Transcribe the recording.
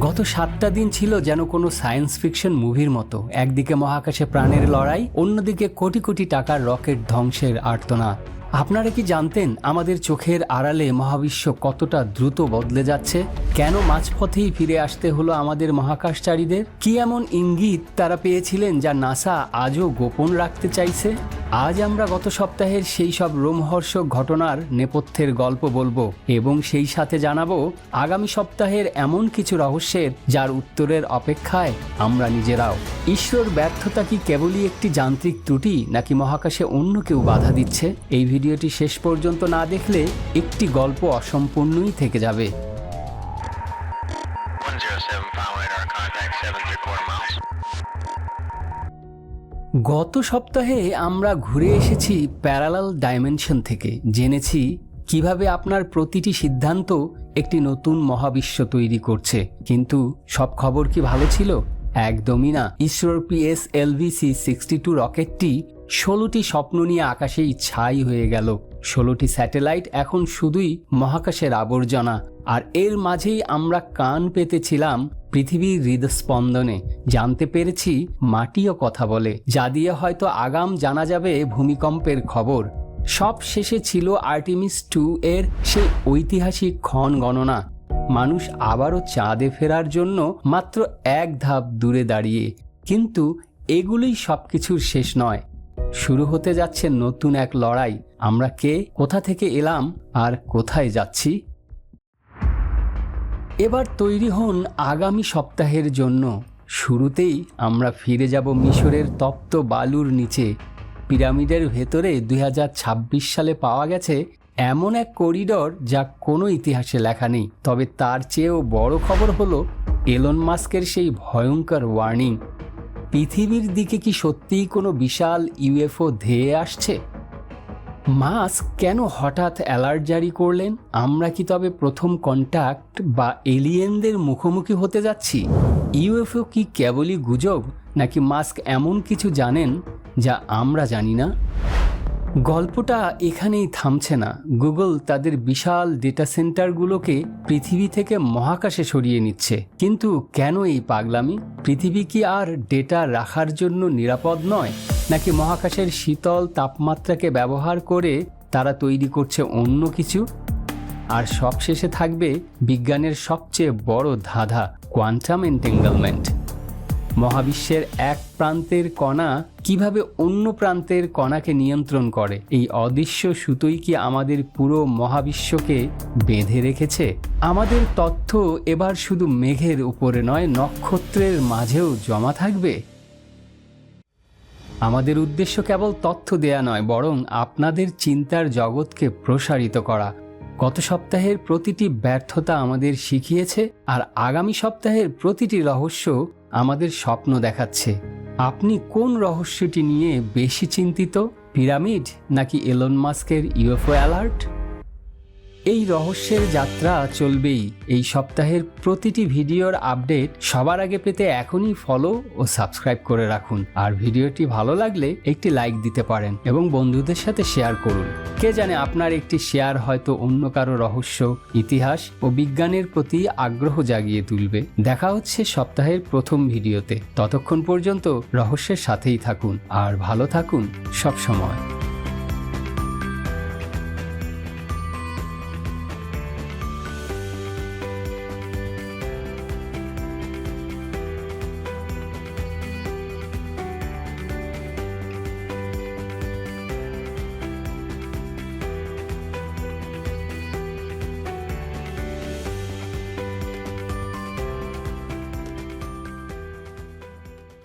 গত সাতটা দিন ছিল যেন কোনো সায়েন্স ফিকশন মুভির মতো। একদিকে মহাকাশে প্রাণের লড়াই, অন্যদিকে কোটি কোটি টাকার রকেট ধ্বংসের আর্তনা। আপনারা কি জানতেন আমাদের চোখের আড়ালে মহাবিশ্ব কতটা দ্রুত বদলে যাচ্ছে? কেন মাঝপথেই ফিরে আসতে হলো আমাদের মহাকাশচারীদের? কি এমন ইঙ্গিত তারা পেয়েছিলেন যা নাসা আজও গোপন রাখতে চাইছে? আজ আমরা গত সপ্তাহের সেই সব রোমহর্ষক ঘটনার নেপথ্যের গল্প বলব এবং সেই সাথে জানাব আগামী সপ্তাহের এমন কিছু রহস্যের যার উত্তরের অপেক্ষায় আমরা নিজেরাও। ঈশ্বর ব্যর্থতা কি কেবলই একটি যান্ত্রিক ত্রুটি নাকি মহাকাশে অন্য কেউ বাধা দিচ্ছে? এই ভিডিওটি শেষ পর্যন্ত না দেখলে একটি গল্প অসম্পূর্ণই থেকে যাবে। 107 final radar contact 7 three quarter miles. গত সপ্তাহে আমরা ঘুরে এসেছি প্যারালাল ডাইমেনশন থেকে। জেনেছি কীভাবে আপনার প্রতিটি সিদ্ধান্ত একটি নতুন মহাবিশ্ব তৈরি করছে। কিন্তু সব খবর কি ভালো ছিল? একদমই না। ইসরোর পিএস এলভিসি সিক্সটি টু রকেটটি ষোলোটি স্বপ্ন নিয়ে আকাশেই ছাই হয়ে গেল। ষোলোটি স্যাটেলাইট এখন শুধুই মহাকাশের আবর্জনা। আর এর মাঝেই আমরা কান পেতেছিলাম পৃথিবীর হৃদস্পন্দনে। জানতে পেরেছি মাটিও কথা বলে, যা দিয়ে হয়তো আগাম জানা যাবে ভূমিকম্পের খবর। সব শেষে ছিল আর্টিমিস টু এর সেই ঐতিহাসিক ক্ষণ গণনা। মানুষ আবারও চাঁদে ফেরার জন্য মাত্র এক ধাপ দূরে দাঁড়িয়ে। কিন্তু এগুলোই সবকিছুর শেষ নয়। শুরু হতে যাচ্ছে নতুন এক লড়াই। আমরা কে? কোথা থেকে এলাম? আর কোথায় যাচ্ছি? এবার তৈরি হন আগামী সপ্তাহের জন্য। শুরুতেই আমরা ফিরে যাব মিশরের তপ্ত বালুর নিচে। পিরামিডের ভেতরে দুই হাজার ছাব্বিশ সালে পাওয়া গেছে এমন এক করিডর যা কোনো ইতিহাসে লেখা নেই। তবে তার চেয়েও বড় খবর হলো এলন মাস্কের সেই ভয়ঙ্কর ওয়ার্নিং পৃথিবীর দিকে কি সত্যিই কোনো বিশাল ইউএফও ধেয়ে আসছে? মাস্ক কেন হঠাৎ অ্যালার্ট জারি করলেন? আমরা কি তবে প্রথম কন্ট্যাক্ট বা এলিয়েনদের মুখোমুখি হতে যাচ্ছি? ইউএফও কি কেবলই গুজব, নাকি মাস্ক এমন কিছু জানেন যা আমরা জানি না? গল্পটা এখানেই থামছে না। গুগল তাদের বিশাল ডেটা সেন্টারগুলোকে পৃথিবী থেকে মহাকাশে সরিয়ে নিচ্ছে। কিন্তু কেন এই পাগলামি? পৃথিবী কি আর ডেটা রাখার জন্য নিরাপদ নয়? নাকি মহাকাশের শীতল তাপমাত্রাকে ব্যবহার করে তারা তৈরি করছে অন্য কিছু? আর সবশেষে থাকবে বিজ্ঞানের সবচেয়ে বড় ধাঁধা কোয়ান্টাম এন্টেঙ্গলমেন্ট মহাবিশ্বের এক প্রান্তের কণা কীভাবে অন্য প্রান্তের কণাকে নিয়ন্ত্রণ করে? এই অদৃশ্য সুতোই কি আমাদের পুরো মহাবিশ্বকে বেঁধে রেখেছে? আমাদের তথ্য এবার শুধু মেঘের উপরে নয়, নক্ষত্রের মাঝেও জমা থাকবে। আমাদের উদ্দেশ্য কেবল তথ্য দেয়া নয়, বরং আপনাদের চিন্তার জগৎকে প্রসারিত করা। গত সপ্তাহের প্রতিটি ব্যর্থতা আমাদের শিখিয়েছে আর আগামী সপ্তাহের প্রতিটি রহস্য আমাদের স্বপ্ন দেখাচ্ছে। আপনি কোন রহস্যটি নিয়ে বেশি চিন্তিত? পিরামিড নাকি এলন মাস্কের ইউএফও অ্যালার্ট? এই রহস্যের যাত্রা চলবেই। এই সপ্তাহের প্রতিটি ভিডিওর আপডেট সবার আগে পেতে এখনই ফলো ও সাবস্ক্রাইব করে রাখুন। আর ভিডিওটি ভালো লাগলে একটি লাইক দিতে পারেন এবং বন্ধুদের সাথে শেয়ার করুন। কে জানে আপনার একটি শেয়ার হয়তো অন্য কারও রহস্য, ইতিহাস ও বিজ্ঞানের প্রতি আগ্রহ জাগিয়ে তুলবে। দেখা হচ্ছে সপ্তাহের প্রথম ভিডিওতে। ততক্ষণ পর্যন্ত রহস্যের সাথেই থাকুন। আর ভালো থাকুন সব সময়।